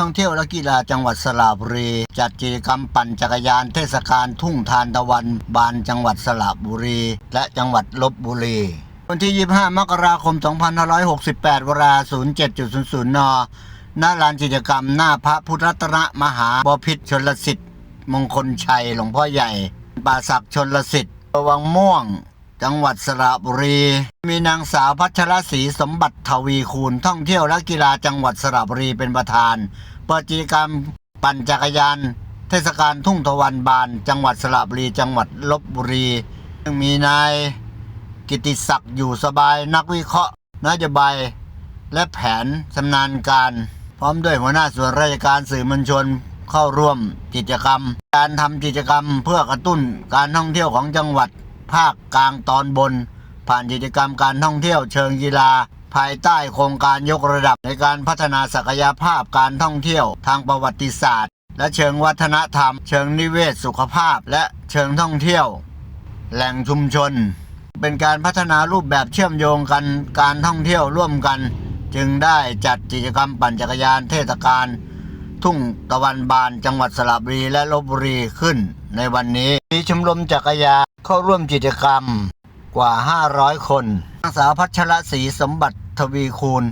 ท่องเที่ยวและกีฬาจังหวัดสระบุรี จัดกิจกรรมปั่นจักรยานเทศกาลทุ่งทานตะวัน บานจังหวัดสระบุรี และจังหวัดลบบุรีวันที่ 25 มกราคม 2568 เวลา 07.00นณลานกิจกรรมหน้าพระพุทธรัตนมหาบพิตรชนลสิทธิ์ มงคลชัย หลวงพ่อใหญ่ ป่าศักดิชนลสิทธิ์ระวังม่วง จังหวัดสระบุรี มีนางสาวพัชรศรีสมบัติทวีคูณท่องเที่ยวและกีฬาจังหวัดสระบุรีเป็นประธาน เปิดกิจกรรมปั่นจักรยาน เทศกาลทุ่งตะวันบาน จังหวัดสระบุรี จังหวัดลบบุรี ซึ่งมีนายกิติศักดิ์อยู่สบายนักวิเคราะห์นโยบายและแผนชำนาญการ พร้อมด้วยหัวหน้าส่วนราชการสื่อมวลชนเข้าร่วมกิจกรรม การทำกิจกรรมเพื่อกระตุ้นการท่องเที่ยวของจังหวัดภาคกลางตอนบน ผ่านกิจกรรมการท่องเที่ยวเชิงกีฬา ภายใต้โครงการยกระดับในการพัฒนาศักยภาพการท่องเที่ยวทางประวัติศาสตร์ และเชิงวัฒนธรรม เชิงนิเวศสุขภาพ และเชิงท่องเที่ยว แหล่งชุมชน เป็นการพัฒนารูปแบบเชื่อมโยงกันการท่องเที่ยวร่วมกัน จึงได้จัดกิจกรรมปั่นจักรยานเทศกาลทุ่งตะวันบานจังหวัดสระบุรีและลบบุรีขึ้น ในวันนี้มีชมรมจักรยานเข้าร่วมกิจกรรมกว่า 500 คนนางสาวพัชรศรีสมบัติ ทวีคูณ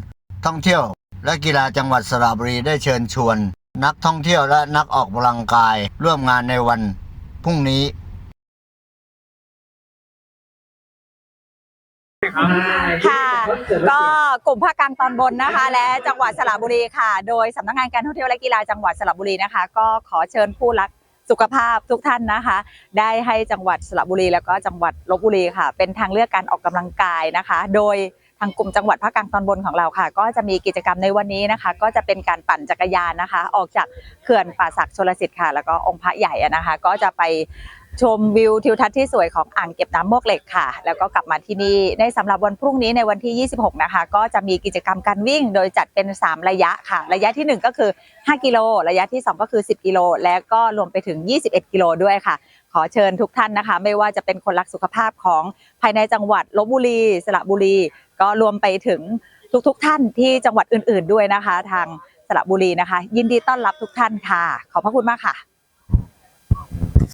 ท่องเที่ยว และกีฬาจังหวัดสระบุรีได้เชิญชวน นักท่องเที่ยวและนักออกกำลังกายร่วมงานในวันพรุ่งนี้ค่ะ ก็กลุ่มภาคกลางตอนบนนะคะ และจังหวัดสระบุรีค่ะ โดยสำนักงานการท่องเที่ยวและกีฬาจังหวัดสระบุรีนะคะ ก็ขอเชิญผู้รักสุขภาพทุกท่านนะคะ ได้ให้จังหวัดสระบุรี แล้วก็จังหวัดลบบุรีค่ะ เป็นทางเลือกการออกกำลังกายนะคะ โดย ทางกลุ่มจังหวัดภาคกลางตอนบนของเราค่ะ ก็จะมีกิจกรรมในวันนี้นะคะ ก็จะเป็นการปั่นจักรยานนะคะ ออกจากเขื่อนป่าศักดิ์ชลสิทธิ์ค่ะ แล้วก็องค์พระใหญ่นะคะ ก็จะไปชมวิวทิวทัศน์ที่สวยของอ่างเก็บน้ำมวกเหล็กค่ะ แล้วก็กลับมาที่นี่ ในสำหรับวันพรุ่งนี้ในวันที่ 26 นะคะ ก็จะมีกิจกรรมการวิ่ง โดยจัดเป็น 3 ระยะค่ะ ระยะทีหนึ่1 ก็คือ 5 กิโล ระยะที่ 2 ก็คือ 10 กิโล แล้วก็รวมไปถึง 21 กิโลด้วยค่ะ ขอเชิญทุกท่านนะคะ ไม่ว่าจะเป็นคนรักสุขภาพของภายในจังหวัดลบบุรี สระบุรี ก็รวมไปถึงทุกๆทท่านที่จังหวัดอื่น ๆด้วยนะคะ ทางสระบุรีนะคะ ยินดีต้อนรับทุกท่านค่ะ ขอบพระคุณมากค่ะ